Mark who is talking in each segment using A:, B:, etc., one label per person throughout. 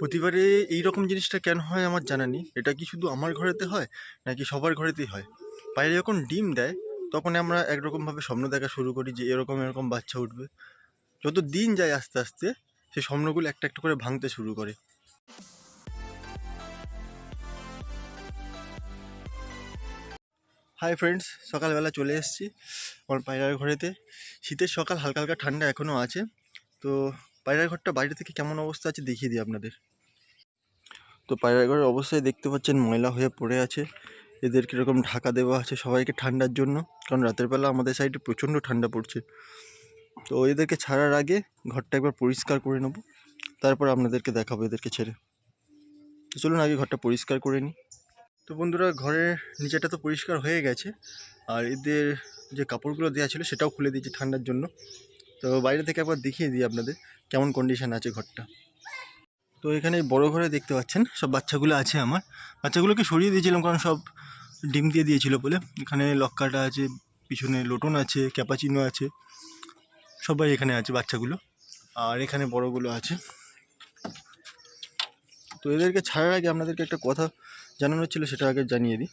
A: প্রতিবারে এই রকম জিনিসটা কেন হয় আমার জানা নেই। এটা কি শুধু আমার ঘরেতে হয়, নাকি সবার ঘরেতেই হয়? পায়রা যখন ডিম দেয়, তখন আমরা একরকমভাবে স্বপ্ন দেখা শুরু করি যে এরকম এরকম বাচ্চা উঠবে। যত দিন যায় আস্তে আস্তে, সেই স্বপ্নগুলো একটা একটা করে ভাঙতে শুরু করে। হাই ফ্রেন্ডস সকালবেলা চলে এসেছি আমার পায়রার ঘরেতে। শীতের সকাল হালকা হালকা ঠান্ডা এখনও আছে। তো পায়রার ঘরটা বাইরে থেকে কেমন অবস্থা আছে দেখিয়ে দিই আপনাদের। তো পায়রার ঘরের অবস্থায় দেখতে পাচ্ছেন ময়লা হয়ে পড়ে আছে। এদের কীরকম ঢাকা দেওয়া আছে সবাইকে ঠান্ডার জন্য, কারণ রাতের বেলা আমাদের সাইডে প্রচণ্ড ঠান্ডা পড়ছে। তো এদেরকে ছাড়ার আগে ঘরটা একবার পরিষ্কার করে নেব, তারপর আপনাদেরকে দেখাবো এদেরকে ছেড়ে। তো চলুন আগে ঘরটা পরিষ্কার করে নিই। তো বন্ধুরা, ঘরের নিচেটা তো পরিষ্কার হয়ে গেছে, আর এদের যে কাপড়গুলো দেওয়া ছিল সেটাও খুলে দিয়েছি ঠান্ডার জন্য। তো বাইরে থেকে একবার দেখিয়ে দিই আপনাদের কেমন কন্ডিশন আছে ঘরটা। তো এখানে বড় ঘরে দেখতে পাচ্ছেন, সব বাচ্চাগুলো আছে আমার। বাচ্চাগুলোকে সরিয়ে দিয়েছিলাম কারণ সব ডিম দিয়ে দিয়েছিল বলে। এখানে লক্কাটা আছে, পিছনে লোটন আছে, ক্যাপাচিনো আছে, সবাই এখানে আছে বাচ্চাগুলো। আর এখানে বড়গুলো আছে। তো এদেরকে ছাড়ার আগে আপনাদেরকে একটা কথা জানানোর ছিল, সেটা আগে জানিয়ে দিই।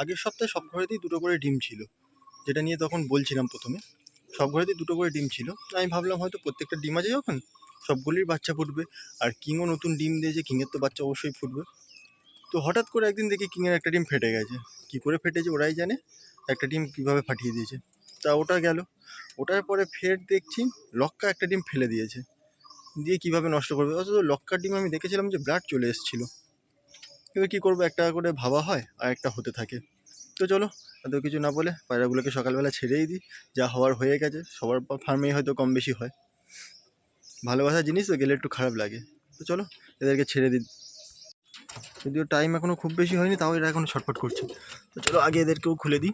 A: আগের সপ্তাহে সব ঘরেতেই দুটো করে ডিম ছিল, যেটা নিয়ে তখন বলছিলাম প্রথমে। সব ঘরেতেই দুটো করে ডিম ছিল। তো আমি ভাবলাম হয়তো প্রত্যেকটা ডিম আছে যখন, সবগুলির বাচ্চা ফুটবে। আর কিংও নতুন ডিম দিয়েছে কিংয়ের তো বাচ্চা অবশ্যই ফুটবে। তো হঠাৎ করে একদিন দেখি কিংয়ের একটা ডিম ফেটে গেছে। কী করে ফেটেছে ওরাই জানে, একটা ডিম কীভাবে ফাটিয়ে দিয়েছে। তা ওটা গেল। ওটার পরে ফের দেখছি লক্কা একটা ডিম ফেলে দিয়েছে। দিয়ে কীভাবে নষ্ট করবে? অথচ লক্কার ডিম আমি দেখেছিলাম যে ব্লাড চলে এসেছিল। এবার কী করব? একটা করে ভাবা হয় আর একটা হতে থাকে। তো চলো, এত কিছু না বলে পায়রাগুলোকে সকালবেলা ছেড়েই দিই। যা হওয়ার হয়ে গেছে, সবার ফার্মেই হয়তো কম বেশি হয়। ভালোবাসার জিনিস তো গেলে একটু খারাপ লাগে। তো চলো, এদেরকে ছেড়ে দিই। যদিও টাইম এখনও খুব বেশি হয়নি, তাও এরা এখনও ছটফট করছে। তো চলো, আগে এদেরকেও খুলে দিই।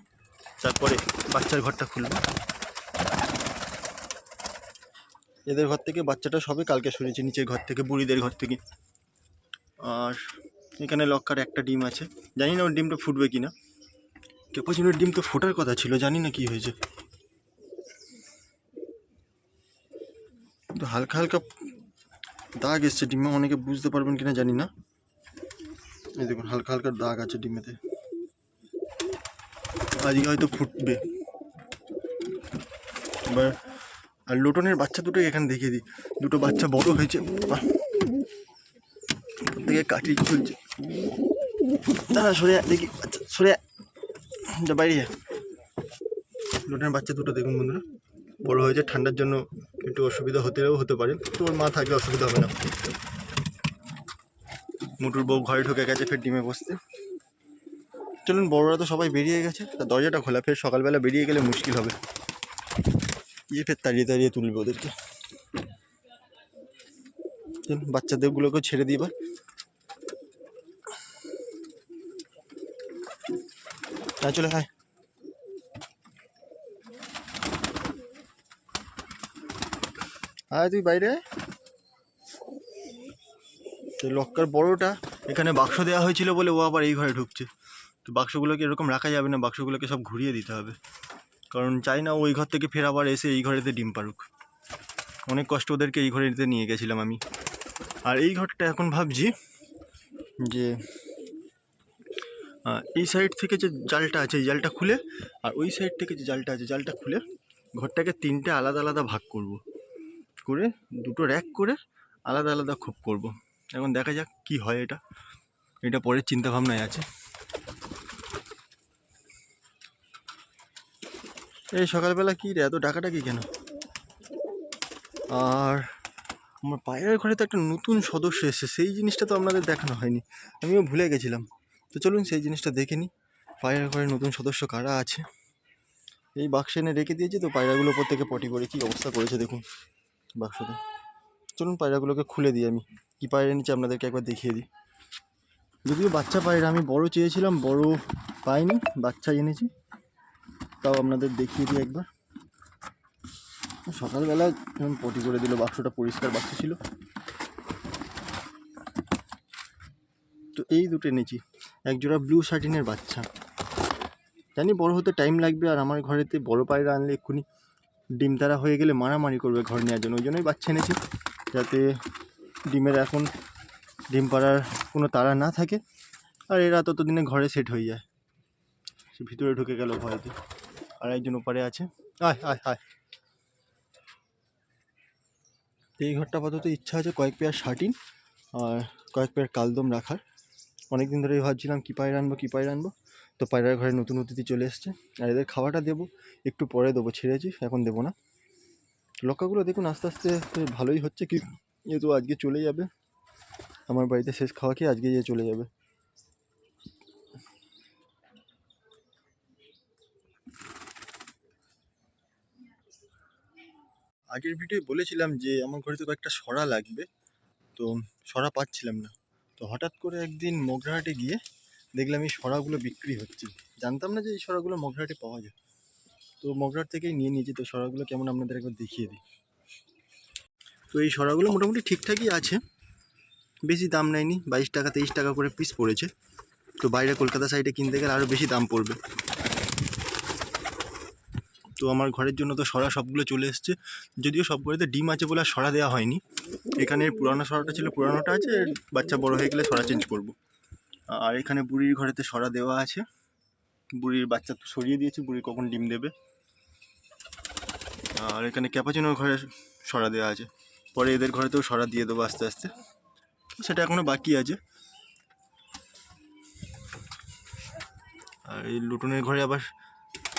A: তারপরে বাচ্চার ঘরটা খুলবো। এদের ঘর থেকে বাচ্চাটা সবে কালকে শুনেছি, নিচের ঘর থেকে, বুড়িদের ঘর থেকে। আর এখানে লক্কার একটা ডিম আছে। জানি না ওর ডিমটা ফুটবে কি না ক্যাপাচিনোর ডিম তো ফোটার কথা ছিল, জানি না কি হয়েছে। কিন্তু হালকা হালকা দাগ এসছে ডিমে, অনেকে বুঝতে পারবেন কিনা জানি না। এই দেখুন, হালকা হালকা দাগ আছে ডিমেতে। আজকে হয়তো ফুটবে। এবার, আর লোটনের বাচ্চা দুটোই এখানে দেখিয়ে দিই। দুটো বাচ্চা বড় হয়েছে! থেকে কাটিয়ে চলছে। দাঁড়া, সরে দেখি। আচ্ছা সরে। যা বাইরে যা। লোটনের বাচ্চা দুটো দেখুন বন্ধুরা। বড় হয়েছে, ঠান্ডার জন্য একটু অসুবিধা হতেও হতে পারে। তো ওর মা থাকলে অসুবিধা হবে না। মুটুর বউ ঘরে ঢুকে গেছে, ফের ডিমে বসতে চলুন, বড়রা তো সবাই বেরিয়ে গেছে। তা দরজাটা খোলা, ফের সকালবেলা বেরিয়ে গেলে মুশকিল হবে। ইয়ে ফের তাড়িয়ে তাড়িয়ে তুলবে ওদেরকে। বাচ্চাদেরগুলোকেও ছেড়ে এবার। চলে হায় আয় তুই বাইরে। তো লক্কার বড়টা এখানে বাক্স দেওয়া হয়েছিল বলে ও আবার এই ঘরে ঢুকছে। তো বাক্সগুলোকে এরকম রাখা যাবে না বাক্সগুলোকে সব ঘুরিয়ে দিতে হবে। কারণ চাই না ওই ঘর থেকে ফের আবার এসে এই ঘরেতে ডিম পারুক অনেক কষ্ট ওদেরকে এই ঘরেতে নিয়ে গেছিলাম আমি। আর এই ঘরটা এখন ভাবছি যে এই সাইড থেকে যে জালটা আছে, এই জালটা খুলে, আর ওই সাইড থেকে যে জালটা আছে, জালটা খুলে ঘরটাকে তিনটে আলাদা আলাদা ভাগ করব। করে দুটো র্যাক করে আলাদা আলাদা খোপ করব। এখন দেখা যাক কি হয় এটা। এটা পরের চিন্তা ভাবনায় আছে। এই সকালবেলা কি রে, এত ডাকাডাকি কেন? আর আমার পায়ের ঘরে তো একটা নতুন সদস্য এসেছে, সেই জিনিসটা তো আপনাদের দেখানো হয়নি। আমিও ভুলে গেছিলাম। তো চলুন সেই জিনিসটা দেখে নিই। পায়রা ঘরে নতুন সদস্য কারা আছে? এই বাক্সে এনে রেখে দিয়েছি তো পায়রাগুলো ওপর থেকে পটি করে কী অবস্থা করেছে দেখুন বাক্সটা। চলুন পায়রাগুলোকে খুলে দিই আমি। কী পায়রা নিচে আপনাদেরকে একবার দেখিয়ে দিই। যদিও বাচ্চা পায়রা আমি বড় চেয়েছিলাম, বড় পাইনি বাচ্চা এনেছি। তাও আপনাদের দেখিয়ে দিই একবার। সকালবেলা যখন পটি করে দিল, বাক্সটা পরিষ্কার বাক্স ছিল। তো এই দুটো এনেছি। এক জোড়া ব্লু শার্টিনের বাচ্চা। জানি বড় হতে টাইম লাগবে আর আমার ঘরেতে বড় পায়রা আনলে এক্ষুনি ডিম তারা হয়ে গেলে মারামারি করবে ঘর নেওয়ার জন্য। ওই জন্যই বাচ্চা এনেছি, যাতে ডিমের এখন ডিম পাড়ার কোনো তাড়া না থাকে আর এরা ততদিনে ঘরে সেট হয়ে যায়। সে ভিতরে ঢুকে গেল ভয়তে আর একজন ওপারে আছে। আয় আয় আয়। এই ঘরটা আপাতত ইচ্ছা আছে কয়েক পেয়ার শার্টিন আর কয়েক পেয়ার কালদম রাখার। অনেক দিন ধরেই ভাবছিলাম কী পায়রা আনব, কী পায়রা আনব। তো পায়রার ঘরে নতুন অতিথি চলে এসছে। আর এদের খাওয়াটা দেবো, একটু পরে দেবো, ছেড়েছি, এখন দেবো না। লক্কাগুলো দেখুন, আস্তে আস্তে ভালোই হচ্ছে কি, যেহেতু আজকে চলে যাবে। আমার বাড়িতে শেষ খাওয়া খেয়ে আজকে গিয়ে চলে যাবে। আগের ভিডিও বলেছিলাম যে, আমার ঘরে তো কয়েকটা সরা লাগবে। তো সরা পাচ্ছিলাম না। তো হঠাৎ করে একদিন মগরাহাটে গিয়ে দেখলাম এই সরাগুলো বিক্রি হচ্ছে। জানতাম না যে এই সরাগুলো মগরাহাটে পাওয়া যায়। তো মগরাহাট থেকেই নিয়ে নিয়েছি। তো সরাগুলো কেমন আপনাদের একবার দেখিয়ে দিই। তো এই সরাগুলো মোটামুটি ঠিকঠাকই আছে। বেশি দাম নেয়নি। বাইশ টাকা, তেইশ টাকা করে পিস পড়েছে। তো বাইরে কলকাতা সাইডে কিনতে গেলে আরও বেশি দাম পড়বে। তো আমার ঘরের জন্য তো সরা সবগুলো চলে এসছে। যদিও সব ঘরেতে ডিম আছে বলে আর সরা দেওয়া হয়নি। এখানে পুরানো সরাটা ছিল, পুরানোটা আছে, বাচ্চা বড় হয়ে গেলে সরা চেঞ্জ করব। আর এখানে বুড়ির ঘরেতে সরা দেওয়া আছে। বুড়ির বাচ্চা তো সরিয়ে দিয়েছি, বুড়ি কখন ডিম দেবে? আর এখানে ক্যাপাচিনোর ঘরে সরা দেওয়া আছে। পরে এদের ঘরেতেও সরা দিয়ে দেবো আস্তে আস্তে। সেটা এখনও বাকি আছে। আর এই লুটনের ঘরে আবার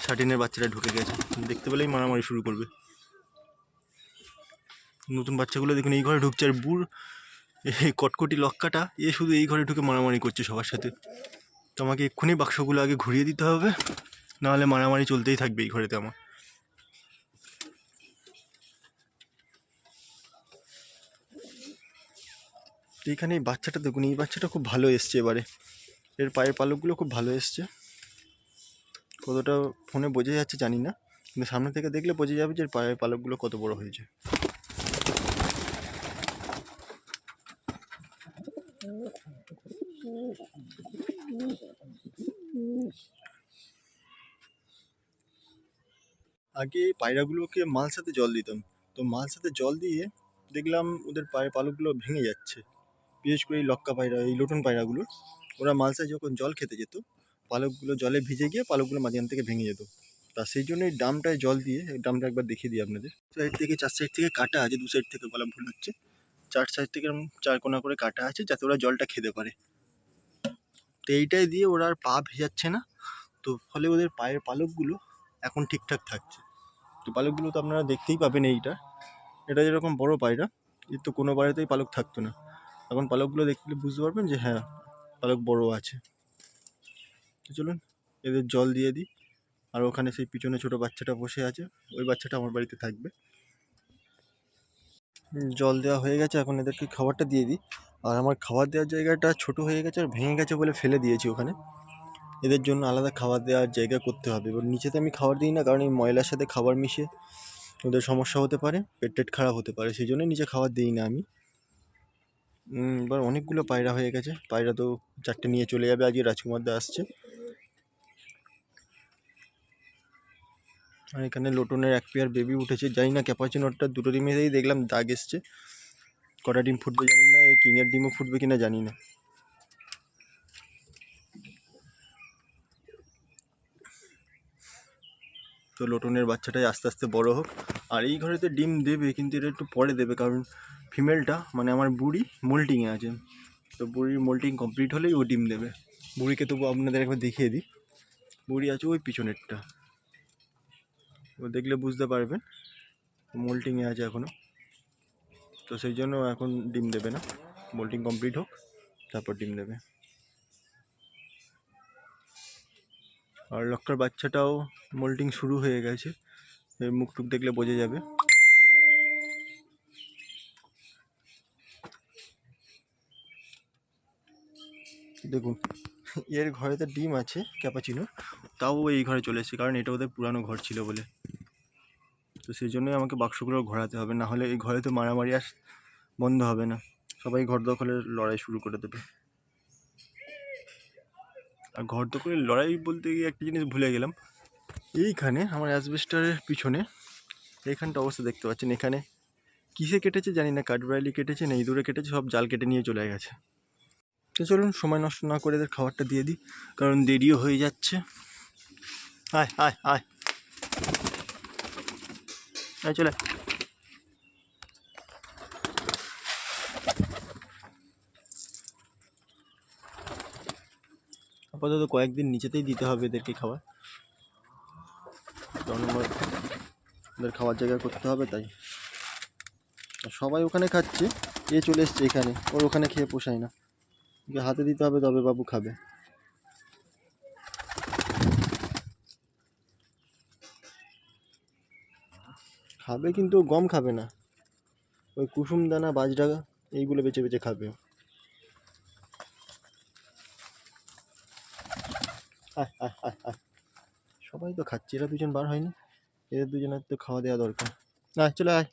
A: শাটিনের বাচ্চাটা ঢুকে গেছে। দেখতে পেলেই মারামারি শুরু করবে। নতুন বাচ্চাগুলো দেখুন, এই ঘরে ঢুকছে। আর বুড়, এই কটকটি লক্কাটা, এ শুধু এই ঘরে ঢুকে মারামারি করছে সবার সাথে। তো আমাকে এক্ষুনি বাক্সগুলো আগে ঘুরিয়ে দিতে হবে, নাহলে মারামারি চলতেই থাকবে এই ঘরেতে আমার। এইখানে এই বাচ্চাটা দেখুন, এই বাচ্চাটা খুব ভালো এসছে এবারে। এর পায়ের পালকগুলো খুব ভালো এসছে। কতটা ফোনে বোঝা যাচ্ছে জানি না, কিন্তু সামনে থেকে দেখলে বোঝা যাবে যে পায়ের পালকগুলো কত বড় হয়েছে। আগে পায়রাগুলোকে মালসাতে জল দিতাম, তো মালসাতে জল দিয়ে দেখলাম ওদের পায়ের পালকগুলো ভেঙে যাচ্ছে। বিশেষ করে এই লক্কা পায়রা, এই লোটন পায়রাগুলো, ওরা মালসায় যখন জল খেতে যেত পালকগুলো জলে ভিজে গিয়ে পালকগুলো মাঝখান থেকে ভেঙে যেত। তা সেই জন্য এই ডামটায় জল দিয়ে, এই ডামটা একবার দেখিয়ে দিই আপনাদের। সাইড থেকে, চার সাইড থেকে কাটা আছে, দু সাইড থেকে বলা ভুল হচ্ছে। চার সাইড থেকে এরকম চার কোনা করে কাটা আছে, যাতে ওরা জলটা খেতে পারে। তো এইটাই দিয়ে ওরা আর পা ভেজাচ্ছে না। তো ফলে ওদের পায়ের পালকগুলো এখন ঠিকঠাক থাকছে। তো পালকগুলো তো আপনারা দেখতেই পাবেন এইটা। এটা যেরকম বড় পায়রা, এর তো কোনো বাড়িতেই পালক থাকতো না। এখন পালকগুলো দেখলে বুঝতে পারবেন যে হ্যাঁ পালক বড় আছে। চলুন, এদের জল দিয়ে দিই। আর ওখানে সেই পিছনে ছোট বাচ্চাটা বসে আছে। ওই বাচ্চাটা আমার বাড়িতে থাকবে। জল দেওয়া হয়ে গেছে। এখন এদেরকে খাবারটা দিয়ে দিই। আর আমার খাবার দেওয়ার জায়গাটা ছোট হয়ে গেছে আর ভেঙে গেছে বলে ফেলে দিয়েছি ওখানে। এদের জন্য আলাদা খাবার দেওয়ার জায়গা করতে হবে। এবার নিচেতে আমি খাবার দিই না, কারণ এই ময়লার সাথে খাবার মিশে ওদের সমস্যা হতে পারে, পেট টেট খারাপ হতে পারে। সেই জন্য নিচে খাবার দিই না আমি। এবার অনেকগুলো পায়রা হয়ে গেছে। পায়রা তো চারটে নিয়ে চলে যাবে, আজকে রাজকুমার দা আসছে। আর এখানে লোটনের এক পেয়ার বেবি উঠেছে। জানি না ক্যাপাচিনোরটা দুটো ডিমেতেই দেখলাম, দাগ এসছে। কটা ডিম ফুটবে জানি না, এই কিংয়ের ডিমও ফুটবে কিনা জানি না। তো লোটনের বাচ্চাটাই আস্তে আস্তে বড় হোক। আর এই ঘরেতে ডিম দেবে, কিন্তু এটা একটু পরে দেবে, কারণ ফিমেলটা মানে আমার বুড়ি মোল্টিংয়ে আছে। তো বুড়ির মোল্টিং কমপ্লিট হলেই ও ডিম দেবে। বুড়িকে তবু আপনাদের একবার দেখিয়ে দিই। বুড়ি আছে ওই পিছনেরটা। ও দেখলে বুঝতে পারবেন মোল্টিংয়ে আছে এখনও তো সেই জন্য এখন ডিম দেবে না। মোল্টিং কমপ্লিট হোক, তারপর ডিম দেবে। আর লক্কার বাচ্চাটাও মোল্টিং শুরু হয়ে গেছে। মুখ টুক দেখলে বোঝা যাবে। দেখুন, এর ঘরে তো ডিম আছে ক্যাপাচিনো তাও এই ঘরে চলে এসেছে, কারণ এটা ওদের পুরানো ঘর ছিল বলে। তো সেই জন্যই আমাকে বাক্সগুলো ঘোরাতে হবে, না হলে এই ঘরে তো মারামারি আস বন্ধ হবে না। সবাই ঘর দখলের লড়াই শুরু করে দেবে। আর ঘর দখলের লড়াই বলতে গিয়ে একটা জিনিস ভুলে গেলাম এইখানে আমার অ্যাসবেস্টারের পিছনে এইখানটা অবস্থা দেখতে পাচ্ছেন। এখানে কিসে কেটেছে জানি না, কাঠবাড়ালি কেটেছে না ইঁদুরে কেটেছে, সব জাল কেটে নিয়ে চলে গেছে। তো চলুন, সময় নষ্ট না করে এদের খাবারটা দিয়ে দিই, কারণ দেরিও হয়ে যাচ্ছে। আয় আয় আয়। আয়, চলে আপাতত কয়েকদিন নিচেতেই দিতে হবে এদেরকে খাবার। আমার ওদের খাওয়ার জায়গা করতে হবে তাই সবাই ওখানে খাচ্ছে এ চলে এসছে এখানে ওর ওখানে খেয়ে পোষায় না হাতে দিতে হবে তবে বাবু খাবে খাবে কিন্তু গম খাবে না ওই কুসুম দানা বাজরা এইগুলো বেছে বেছে খাবে। আয়, আয়, আয়, আয়। সবাই তো খাচ্ছে, এরা দুজন বার হয়নি। এদের দুজনের তো খাওয়া দেওয়া দরকার। আয়, চলে আয়।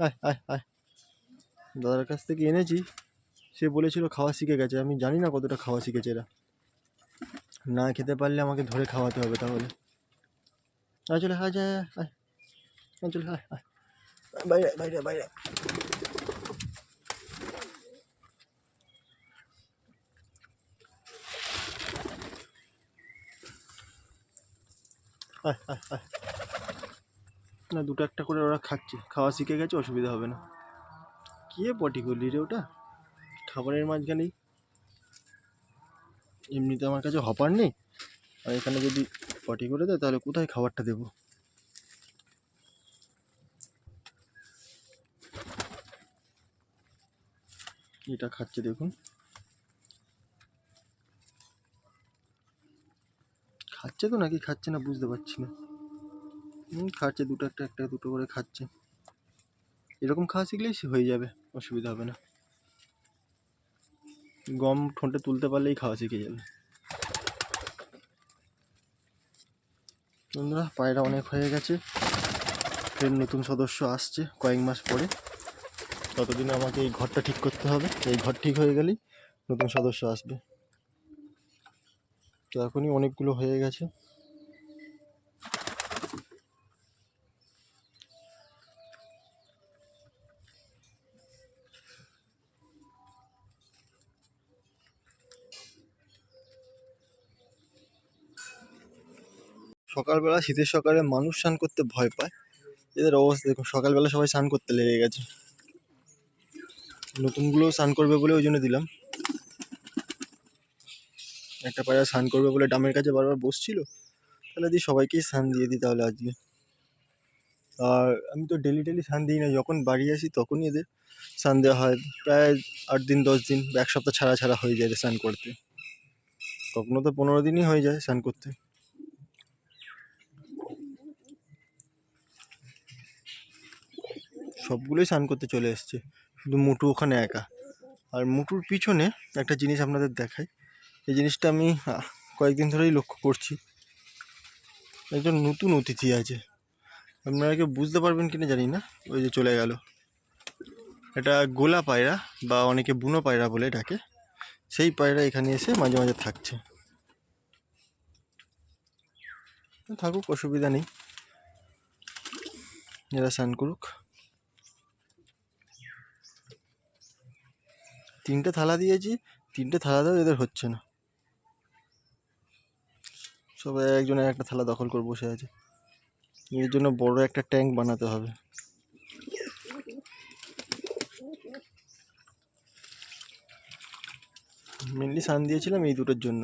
A: আয় আয় আয়। দাদার কাছ থেকে এনেছি। সে বলেছিল খাওয়া শিখে গেছে। আমি জানি না কতটা খাওয়া শিখেছে এরা। না খেতে পারলে আমাকে ধরে খাওয়াতে হবে তাহলে। আয়, চলে আয় আয় আয়, চলে আয় আয়। বাইরে বাইরে বাইরে আয়। আয় আয় আয় না, দুটো একটা করে ওরা খাচ্ছে। খাওয়া শিখে গেছে, অসুবিধা হবে না। কে পটি করলি রে ওটা? খাবারের মাঝখানেই এমনিতে আমার কাছে হপার নেই। আর এখানে যদি পটি করে দেয়, তাহলে কোথায় খাবারটা দেবো? এটা খাচ্ছে দেখুন। খাচ্ছে তো নাকি? খাচ্ছে না বুঝতে পারছি না। খাচ্ছে, দুটো একটা একটা দুটো করে খাচ্ছে। এরকম খাওয়া শিখলেই সে হয়ে যাবে, অসুবিধা হবে না। গম ঠোঁটে তুলতে পারলেই খাওয়া শিখে যাবে। বন্ধুরা, পায়রা অনেক হয়ে গেছে। ফের নতুন সদস্য আসছে কয়েক মাস পরে। ততদিনে আমাকে এই ঘরটা ঠিক করতে হবে। এই ঘর ঠিক হয়ে গেলেই নতুন সদস্য আসবে। তো এখনই অনেকগুলো হয়ে গেছে। সকালবেলা শীতের সকালে মানুষ স্নান করতে ভয় পায়। এদের অবস্থা দেখুন, সকালবেলা সবাই স্নান করতে লেগে গেছে। নতুনগুলো স্নান করবে বলে ওই জন্য দিলাম। একটা পায়রা স্নান করবে বলে ডামের কাছে বারবার বসছিল, তাহলে দিই সবাইকেই স্নান দিয়ে দিই তাহলে আজকে। আর আমি তো ডেলি ডেলি স্নান দিই না, যখন বাড়ি আসি তখনই এদের স্নান দেওয়া হয়। প্রায় আট দিন, দশ দিন বা এক সপ্তাহ ছাড়া ছাড়া হয়ে যায় স্নান করতে। কখনো তো পনেরো দিনই হয়ে যায় স্নান করতে। সবগুলোই স্নান করতে চলে এসছে, শুধু মুটু ওখানে একা। আর মুটুর পিছনে একটা জিনিস আপনাদের দেখাই। এই জিনিসটা আমি কয়েকদিন ধরেই লক্ষ্য করছি। একজন নতুন অতিথি আছে। আপনারা কেউ বুঝতে পারবেন কিনা জানি না। ওই যে চলে গেল। এটা গোলা পায়রা বা অনেকে বুনো পায়রা বলে ডাকে সেই পায়রা এখানে এসে মাঝে মাঝে থাকছে। থাকুক, অসুবিধা নেই। এরা স্নান করুক। তিনটে থালা দিয়েছি, তিনটে থালাতেও এদের হচ্ছে না। সবাই একজনের একটা থালা দখল করে বসে আছে। এর জন্য বড় একটা ট্যাঙ্ক বানাতে হবে। মেনলি সান দিয়েছিলাম এই দুটোর জন্য।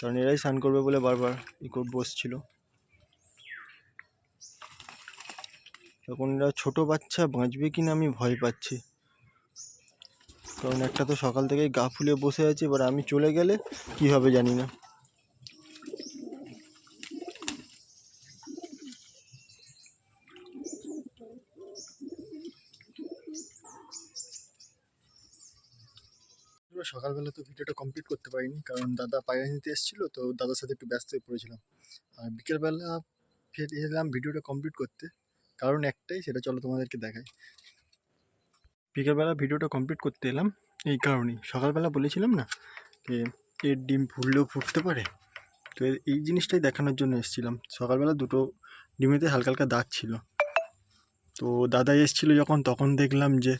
A: কারণ এরাই স্নান করবে বলে বারবার ই বসছিল। তখন এরা ছোটো বাচ্চা, বাঁচবে কি না আমি ভয় পাচ্ছি। কারণ একটা তো সকাল থেকেই গা ফুলে বসে আছে, এবার আমি চলে গেলে কি হবে জানি না। এবার সকালবেলা তো ভিডিওটা কমপ্লিট করতে পারিনি, কারণ দাদা পায়রা নিতে এসেছিল, তো দাদার সাথে একটু ব্যস্ত হয়ে পড়েছিলাম। আর বিকেলবেলা ফের এলাম ভিডিওটা কমপ্লিট করতে। কারণ একটাই, সেটা চলো তোমাদেরকে দেখাই। বিকেলবেলা ভিডিওটা কমপ্লিট করতে এলাম, এই কারণেই। সকালবেলা বলেছিলাম না যে, এর ডিম ফুললেও ফুটতে পারে? তো এই জিনিসটাই দেখানোর জন্য এসেছিলাম। সকালবেলা দুটো ডিমেতে হালকা হালকা দাগ ছিল। তো দাদা এসেছিল যখন, তখন দেখলাম যে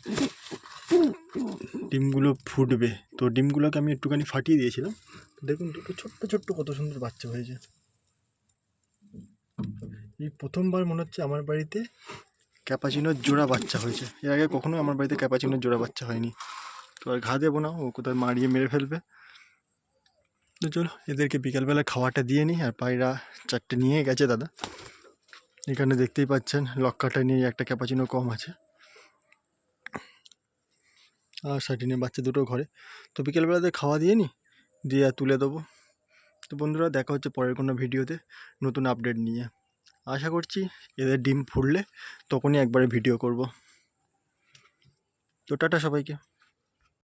A: ডিমগুলো ফুটবে। তো ডিমগুলোকে আমি একটুখানি ফাটিয়ে দিয়েছিলাম। দেখুন দুটো ছোট্ট ছোট্ট কত সুন্দর বাচ্চা হয়েছে। এই প্রথমবার মনে হচ্ছে আমার বাড়িতে ক্যাপাচিনোর জোড়া বাচ্চা হয়েছে। এর আগে কখনোই আমার বাড়িতে ক্যাপাচিনোর জোড়া বাচ্চা হয়নি। তো আর ঘা দেবো না, ও কোথায় মারিয়ে মেরে ফেলবে। তো চলো, এদেরকে বিকালবেলা খাওয়াটা দিয়ে নিই, আর পায়রা চারটে নিয়ে গেছে দাদা। এখানে দেখতেই পাচ্ছেন, লক্কাটা নিয়ে একটা ক্যাপাচিনো কম আছে। আর সাটিনে বাচ্চা দুটো ঘরে। তো বিকেলবেলাতে খাওয়া দিয়ে নি, দিয়ে তুলে দেবো। তো বন্ধুরা, দেখা হচ্ছে পরের কোনো ভিডিওতে নতুন আপডেট নিয়ে। আশা করছি এদের ডিম ফুটলে তখনই একবারে ভিডিও করব। তো টাটা সবাইকে।